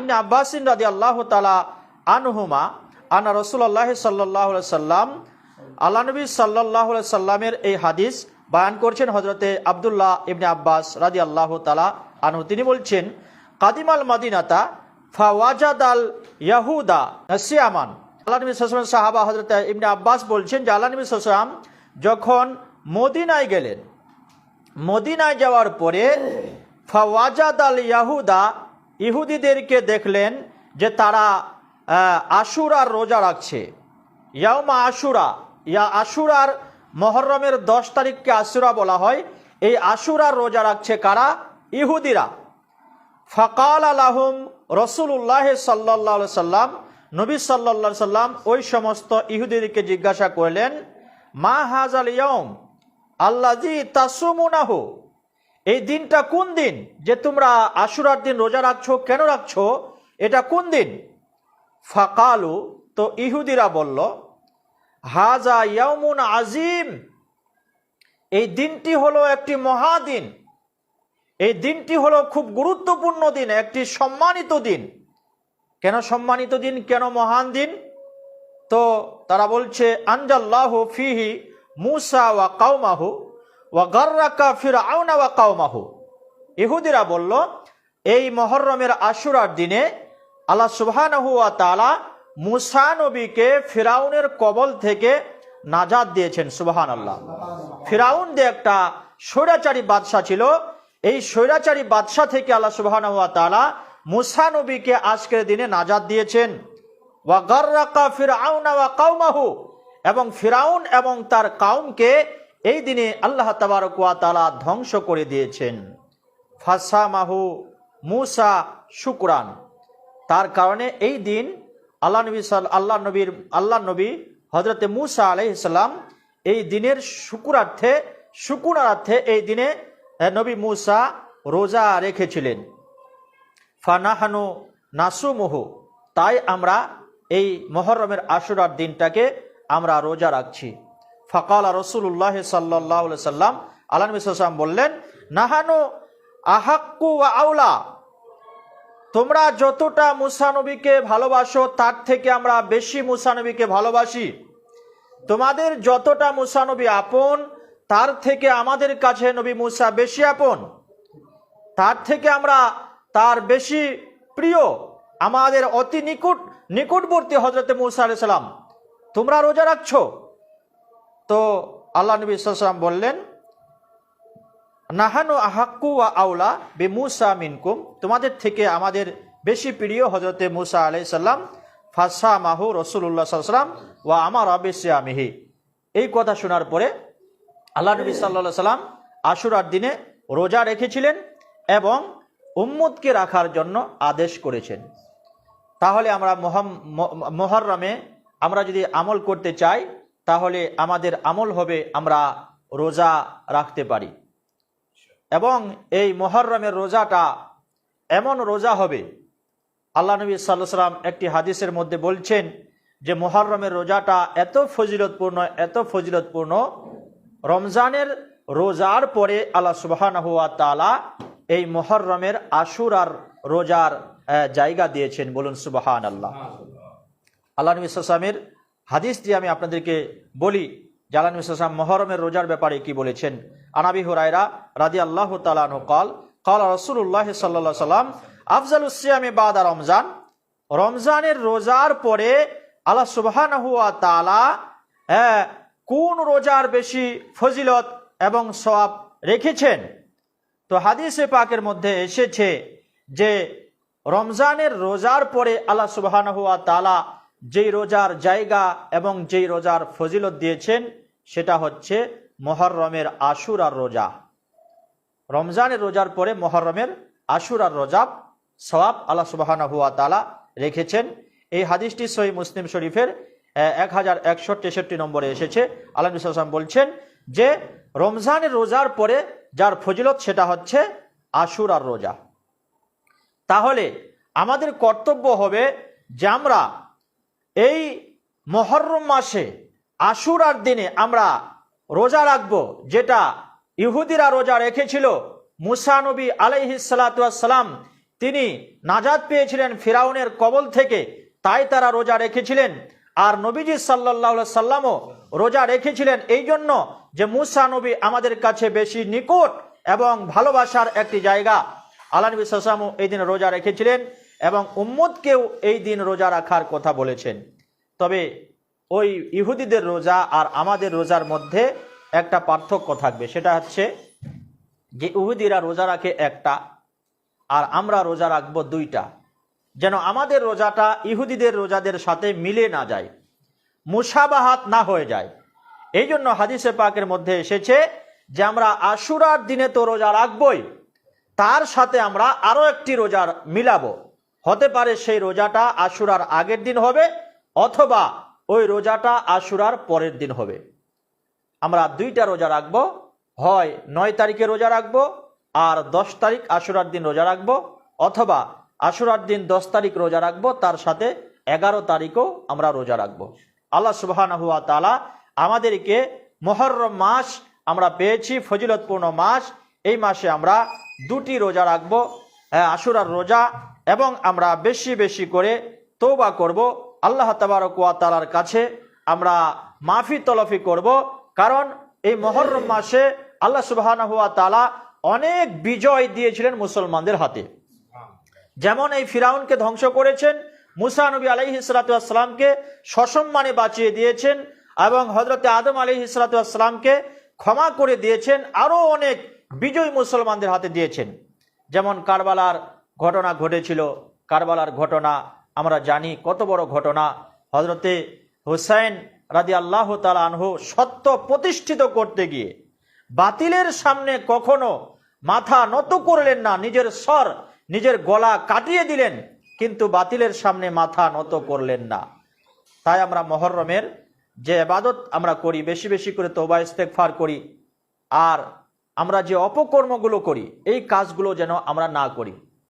আনিমনি আব্বাসিন রাদি আল্লাহ তালা আনহুমা আনা রসুল্লাহ সাল্লাহ সাল্লাম আল্লাহ নবী সাল্লাহ সাল্লামের এই হাদিস বয়ান করছেন হজরতে আবদুল্লাহ ইবনে আব্বাস রাদি আল্লাহ তালা আনহু। তিনি বলছেন, কাদিমাল মাদিনাতা ফাওয়াজাদ আল ইয়াহুদা সিয়ামান। আল্লাহ নবী সাল্লাম সাহাবা হজরত ইবনে আব্বাস বলছেন যে, আল্লাহ নবী সাল্লাম যখন মদিনায় গেলেন, মদিনায় যাওয়ার পরে ফাওয়াজাদ আল ইয়াহুদা ইহুদিদেরকে দেখলেন যে তারা আশুরার রোজা রাখছে। ইয়াউমা আশুরা, ইয়া আশুরার মহরমের দশ তারিখকে আশুরা বলা হয়। এই আশুরার রোজা রাখছে কারা? ইহুদিরা। ফকাল আলাহুম রসুল্লাহ সাল্লাহ সাল্লাম, নবী সাল্লা সাল্লাম ওই সমস্ত ইহুদিদেরকে জিজ্ঞাসা করলেন, মা হাজ আল ইয়ম আল্লাজি তাসুমুনাহু? এই দিনটা কোন দিন? যে তোমরা আশুরার দিন রোজা রাখছো, কেন রাখছো? এটা কোন দিন? ফাকালু, তো ইহুদিরা বলল, হাজা ইয়ামুন আজিম। এই দিনটি হলো একটি মহাদিন। এই দিনটি হলো খুব গুরুত্বপূর্ণ দিন, একটি সম্মানিত দিন। কেন সম্মানিত দিন? কেন মহান দিন? তো তারা বলছে, আনজাল্লাহ ফিহি মুসা ওয়া কাউমাহু ওয়া গার্রাকা ওয়া কাউমাহু ইহুদিরা বলল, এই মহরমের আশুরার দিনে আল্লাহ সুবহানাহু ওয়া তাআলা মুসা নবীকে ফিরাউনের কবল থেকে নাজাদ দিয়েছেন সুবহান আল্লাহ ফিরাউন যে একটা স্বৈরাচারী বাদশাহ ছিল, এই স্বৈরাচারী বাদশাহ থেকে আল্লাহ সুবহানাহু ওয়া তাআলা মুসা নবীকে আজকের দিনে নাজাদ দিয়েছেন। ওয়াগার্রাকা ফিরআউনা ওয়া কাউমাহু এবং ফিরাউন এবং তার কাউমকে এই দিনে আল্লাহ তাবারক ওয়া তাআলা ধ্বংস করে দিয়েছেন। ফাসা মাহু মুসা শুকরান। তার কারণে এই দিন আল্লাহ নবী আল্লাহ নবীর, আল্লাহ নবী হজরতে মুসা আলাইসাল্লাম এই দিনের শুকুরার্থে শুকুরার্থে এই দিনে নবী মুসা রোজা রেখেছিলেন। ফানাহানু নাসুমুহু। তাই আমরা এই মহরমের আশুরার দিনটাকে আমরা রোজা রাখছি। ফকাল রসুল্লাহ সাল্লাহ সাল্লাম, আল্লাহ নবী সাল্লাম বললেন, নাহানু আহাক্কু আউলা। তোমরা যতটা মুসানবীকে ভালোবাসো, তার থেকে আমরা বেশি মুসানবীকে ভালোবাসি। তোমাদের যতটা মুসানবী আপন, তার থেকে আমাদের কাছে নবী মুসা বেশি আপন। তার থেকে আমরা তার বেশি প্রিয়। আমাদের অতি নিকট, নিকটবর্তী হজরত মুসা আলাইহিস সালাম। তোমরা রোজা রাখছো? তো আল্লাহ নবী সাল্লাম বললেন, নাহানু আহাক্কু ওয়া আউলা বে মুসা মিনকুম। তোমাদের থেকে আমাদের বেশি প্রিয় হজরতে মুসা আলাই সাল্লাম ফাসা মাহু রসুল্লাহ সাল্লাম ওয়া আমার আমিহি এই কথা শোনার পরে আল্লাহ নবী সাল্লাহ সাল্লাম আশুরার দিনে রোজা রেখেছিলেন এবং উম্মুদকে রাখার জন্য আদেশ করেছেন। তাহলে আমরা মহরমে আমরা যদি আমল করতে চাই তাহলে আমাদের আমল হবে আমরা রোজা রাখতে পারি। এবং এই মহরমের রোজাটা এমন রোজা হবে আল্লাহ নবী সাল্লাম একটি হাদিসের মধ্যে বলছেন যে মহরমের রোজাটা এত ফজিলতপূর্ণ এত ফজিলতপূর্ণ রমজানের রোজার পরে আল্লাহ সুবাহান হুয়া তালা এই মহরমের আশুর আর রোজার জায়গা দিয়েছেন। বলুন সুবাহান আল্লাহ আল্লাহ নবী সাল্লামের হাদিস দিয়ে আমি আপনাদেরকে বলি নবী সাল্লাম মহরমের রোজার ব্যাপারে কি বলেছেন? আনাবি হুরাইরা রাদি আল্লাহ তালাহ কল কল রসুল্লাহ সাল্লা সাল্লাম আফজাল বাদা রমজান রমজানের রোজার পরে আল্লাহ সুবহান হুয়া তালা হ্যাঁ, কোন রোজার বেশি ফজিলত এবং সব রেখেছেন? তো হাদিসে পাকের মধ্যে এসেছে যে রমজানের রোজার পরে আল্লাহ সুবহান হুয়া তালা যেই রোজার জায়গা এবং যেই রোজার ফজিলত দিয়েছেন, সেটা হচ্ছে মহরমের আশুর আর রোজা। রমজানের রোজার পরে মহরমের আশুর আর রোজা সওয়াব আল্লাহ সুবাহানা হুয়া তালা রেখেছেন। এই হাদিসটি সহি মুসলিম শরীফের এক হাজার একশো তেষট্টি নম্বরে এসেছে। আল্লাহ সাল্লাম বলছেন যে, রমজানের রোজার পরে যার ফজিলত, সেটা হচ্ছে আশুর আর রোজা। তাহলে আমাদের কর্তব্য হবে যে আমরা এই মহরম মাসে আশুরার দিনে আমরা রোজা রাখব, যেটা ইহুদিরা রোজা রেখেছিল। মুসানবী আলাইহিসালাম তিনি নাজাদ পেয়েছিলেন ফিরাউনের কবল থেকে, তাই তারা রোজা রেখেছিলেন। আর নবীজি সাল্লাহ সাল্লামও রোজা রেখেছিলেন এই জন্য যে মুসা নবী আমাদের কাছে বেশি নিকট এবং ভালোবাসার একটি জায়গা। আল্লাহ নবী সাসামু এই দিন রোজা রেখেছিলেন। এবং উম্মদকেও এই দিন রোজা রাখার কথা বলেছেন। তবে ওই ইহুদিদের রোজা আর আমাদের রোজার মধ্যে একটা পার্থক্য থাকবে। সেটা হচ্ছে যে ইহুদিরা রোজা রাখে একটা আর আমরা রোজা রাখব দুইটা। যেন আমাদের রোজাটা ইহুদিদের রোজাদের সাথে মিলে না যায়, মুসাবাহাত না হয়ে যায়। এই জন্য হাদিসে পাকের মধ্যে এসেছে যে আমরা আশুরার দিনে তো রোজা রাখবই, তার সাথে আমরা আরও একটি রোজার মিলাবো। হতে পারে সেই রোজাটা আশুরার আগের দিন হবে অথবা ওই রোজাটা আশুরার পরের দিন হবে। আমরা দুইটা রোজা রাখব হয় নয় তারিখে রোজা রাখব আর দশ তারিখ আশুরার দিন রোজা রাখব অথবা আশুরার দিন দশ তারিখ রোজা রাখব তার সাথে এগারো তারিখও আমরা রোজা রাখব। আল্লাহ সুবাহ তালা আমাদেরকে মহরম মাস আমরা পেয়েছি ফজিলতপূর্ণ মাস। এই মাসে আমরা দুটি রোজা রাখব হ্যাঁ, আশুরার রোজা এবং আমরা বেশি বেশি করে তৌবা করব। আল্লাহ তাবারকুয়া তালার কাছে আমরা মাফি তলফি করব। কারণ এই মহরম মাসে আল্লাহ সুবাহ তালা অনেক বিজয় দিয়েছিলেন মুসলমানদের হাতে। যেমন এই ফিরাউনকে ধ্বংস করেছেন, মুসা নবী আলাইহি সালাতামকে সসম্মানে বাঁচিয়ে দিয়েছেন এবং হজরতে আদম আলাইহি সালাতামকে ক্ষমা করে দিয়েছেন আরও অনেক বিজয় মুসলমানদের হাতে দিয়েছেন। যেমন কারবালার ঘটনা ঘটেছিল, কারবালার ঘটনা, আমরা জানি কত বড় ঘটনা। হজরতে হুসাইন রাদি আল্লাহ আনহু সত্য প্রতিষ্ঠিত করতে গিয়ে বাতিলের সামনে কখনো মাথা নত করলেন না, নিজের স্বর, নিজের গলা কাটিয়ে দিলেন, কিন্তু বাতিলের সামনে মাথা নত করলেন না। তাই আমরা মহরমের যে আবাদত আমরা করি, বেশি বেশি করে তোবা ইস্তেকফার করি, আর আমরা যে অপকর্মগুলো করি, এই কাজগুলো যেন আমরা না করি।